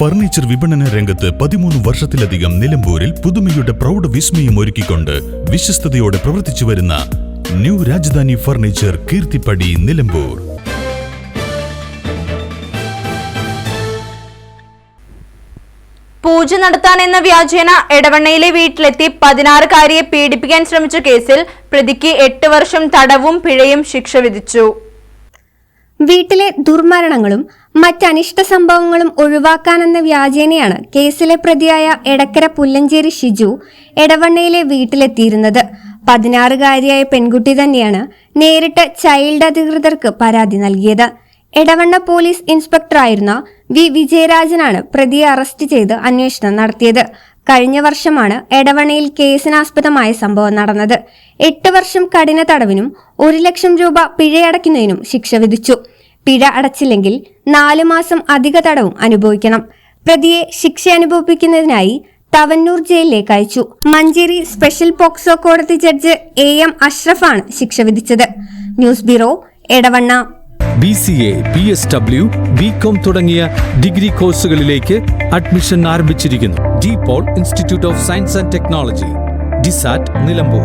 Furniture വിപണന രംഗത്ത് പതിമൂന്ന് വർഷത്തിലധികം നിലമ്പൂരിൽ പുതുമയുടെ പ്രൗഢ വിസ്മയം ഒരുക്കിക്കൊണ്ട് വിശ്വസ്തയോടെ പ്രവർത്തിച്ചു വരുന്ന ന്യൂ രാജധാനി ഫർണിച്ചർ കീർത്തിപ്പടി നിലമ്പൂർ. പൂജ നടത്താനെന്ന വ്യാജേന എടവണ്ണയിലെ വീട്ടിലെത്തി പതിനാറുകാരിയെ പീഡിപ്പിക്കാൻ ശ്രമിച്ച കേസിൽ പ്രതിക്ക് എട്ട് വർഷം തടവും പിഴയും ശിക്ഷ വിധിച്ചു. വീട്ടിലെ ദുർമരണങ്ങളും മറ്റനിഷ്ട സംഭവങ്ങളും ഒഴിവാക്കാനെന്ന വ്യാജേനയാണ് കേസിലെ പ്രതിയായ എടക്കര പുല്ലഞ്ചേരി ഷിജു എടവണ്ണയിലെ വീട്ടിലെത്തിയിരുന്നത്. പതിനാറുകാരിയായ പെൺകുട്ടി തന്നെയാണ് നേരിട്ട് ചൈൽഡ് അധികൃതർക്ക് പരാതി നൽകിയത്. എടവണ്ണ പോലീസ് ഇൻസ്പെക്ടറായിരുന്ന വി വിജയരാജനാണ് പ്രതിയെ അറസ്റ്റ് ചെയ്ത് അന്വേഷണം നടത്തിയത്. കഴിഞ്ഞ വർഷമാണ് എടവണയിൽ കേസിനാസ്പദമായ സംഭവം നടന്നത്. എട്ട് വർഷം കഠിന തടവിനും ഒരു ലക്ഷം രൂപ പിഴയടയ്ക്കുന്നതിനും ശിക്ഷ വിധിച്ചു. പിഴ അടച്ചില്ലെങ്കിൽ നാലു മാസം അധിക തടവും അനുഭവിക്കണം. പ്രതിയെ ശിക്ഷ അനുഭവിപ്പിക്കുന്നതിനായി തവന്നൂർ ജയിലിലേക്ക് അയച്ചു. മഞ്ചേരി സ്പെഷ്യൽ പോക്സോ കോടതി ജഡ്ജ് എ എം അഷ്റഫാണ് ശിക്ഷ വിധിച്ചത്. News bureau Edavanna. B C A B S W B com തുടങ്ങിയ ഡിഗ്രി കോഴ്സുകളിലേക്ക് അഡ്മിഷൻ ആരംഭിച്ചിരിക്കുന്നു. De Paul institute of science and technology DiSAT Nilambur.